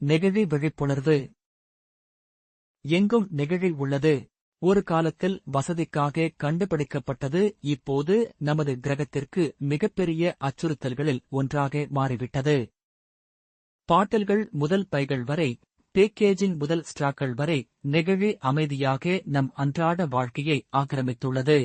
நெகிழி விழிப்புணர்வு. எங்கும் நெகிழி உள்ளது. ஒரு காலத்தில் வசதிக்காக கண்டுபிடிக்கப்பட்டது இப்போது நமது கிரகத்திற்கு மிகப்பெரிய அச்சுறுத்தல்களில் ஒன்றாக மாறிவிட்டது. பாட்டில்கள் முதல் பைகள் வரை பேக்கேஜிங் முதல் ஸ்ட்ராக்கள் வரை நெகிழி அமைதியாக நம் அன்றாட வாழ்க்கையை ஆக்கிரமித்துள்ளது.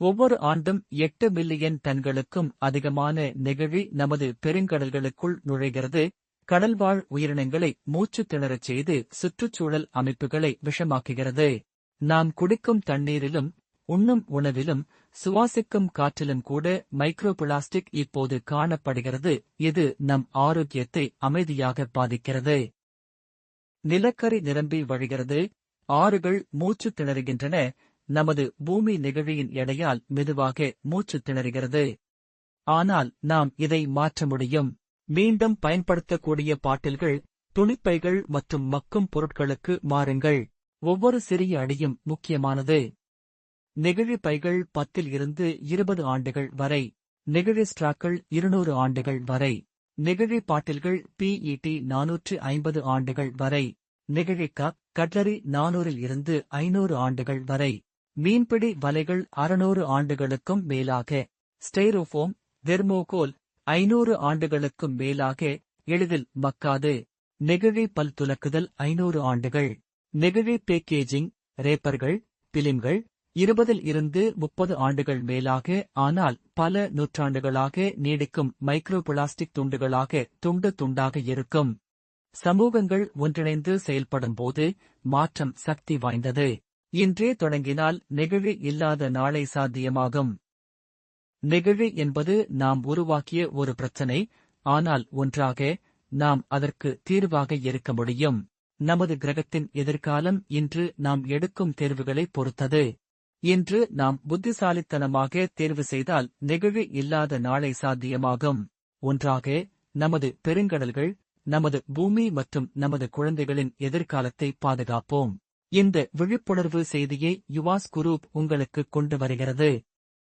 ஒவ்வொரு ஆண்டும் எட்டு மில்லியன் டன்களுக்கும் அதிகமான நெகிழி நமது பெருங்கடல்களுக்குள் நுழைகிறது. கடல்வாழ் உயிரினங்களை மூச்சு திணறச் செய்து சுற்றுச்சூழல் அமைப்புகளை விஷமாக்குகிறது. நாம் குடிக்கும் தண்ணீரிலும் உண்ணும் உணவிலும் சுவாசிக்கும் காற்றிலும் கூட மைக்ரோ பிளாஸ்டிக் இப்போது காணப்படுகிறது. இது நம் ஆரோக்கியத்தை அமைதியாக பாதிக்கிறது. நிலக்கரி நிரம்பி வழிகிறது. ஆறுகள் மூச்சு திணறுகின்றன. நமது பூமி நிகழ்வியின் எடையால் மெதுவாக மூச்சு திணறுகிறது. ஆனால் நாம் இதை மாற்ற முடியும். மீண்டும் பயன்படுத்தக்கூடிய பாட்டில்கள் துணிப்பைகள் மற்றும் மக்கும் பொருட்களுக்கு மாறுங்கள். ஒவ்வொரு சிறிய அடியும் முக்கியமானது. நெகிழி பைகள் பத்தில் இருந்து இருபது ஆண்டுகள் வரை. நெகிழி ஸ்ட்ராக்கள் இருநூறு ஆண்டுகள் வரை. நெகிழி பாட்டில்கள் பிஇடி நானூற்று ஐம்பது ஆண்டுகள் வரை. நெகிழி கப் கட்லரி நானூறில் இருந்து ஐநூறு ஆண்டுகள் வரை. மீன்பிடி வலைகள் அறுநூறு ஆண்டுகளுக்கும் மேலாக. ஸ்டெய்ரோஃபோம் தெர்மோகோல் ஐநூறு ஆண்டுகளுக்கும் மேலாக எளிதில் மக்காது. நெகிழி பல் துலக்குதல் ஐநூறு ஆண்டுகள். நெகிழி பேக்கேஜிங் ரேப்பர்கள் பிலிம்கள் இருபதில் இருந்து முப்பது ஆண்டுகள் மேலாக ஆனால் பல நூற்றாண்டுகளாக நீடிக்கும் மைக்ரோ பிளாஸ்டிக் துண்டுகளாக துண்டு துண்டாக இருக்கும். சமூகங்கள் ஒன்றிணைந்து செயல்படும் போது மாற்றம் சக்தி வாய்ந்தது. இன்றே தொடங்கினால் நெகிழி இல்லாத நாளை சாத்தியமாகும். நெகிழி என்பது நாம் உருவாக்கிய ஒரு பிரச்சனை ஆனால் ஒன்றாக நாம் அதற்கு தீர்வாக இருக்க முடியும். நமது கிரகத்தின் எதிர்காலம் இன்று நாம் எடுக்கும் தேர்வுகளை பொறுத்தது. இன்று நாம் புத்திசாலித்தனமாக தேர்வு செய்தால் நெகிழி இல்லாத நாளை சாத்தியமாகும். ஒன்றாக நமது பெருங்கடல்கள் நமது பூமி மற்றும் நமது குழந்தைகளின் எதிர்காலத்தை பாதுகாப்போம். இந்த விழிப்புணர்வு செய்தியை யுவாஸ் குரூப் உங்களுக்கு கொண்டு வருகிறது.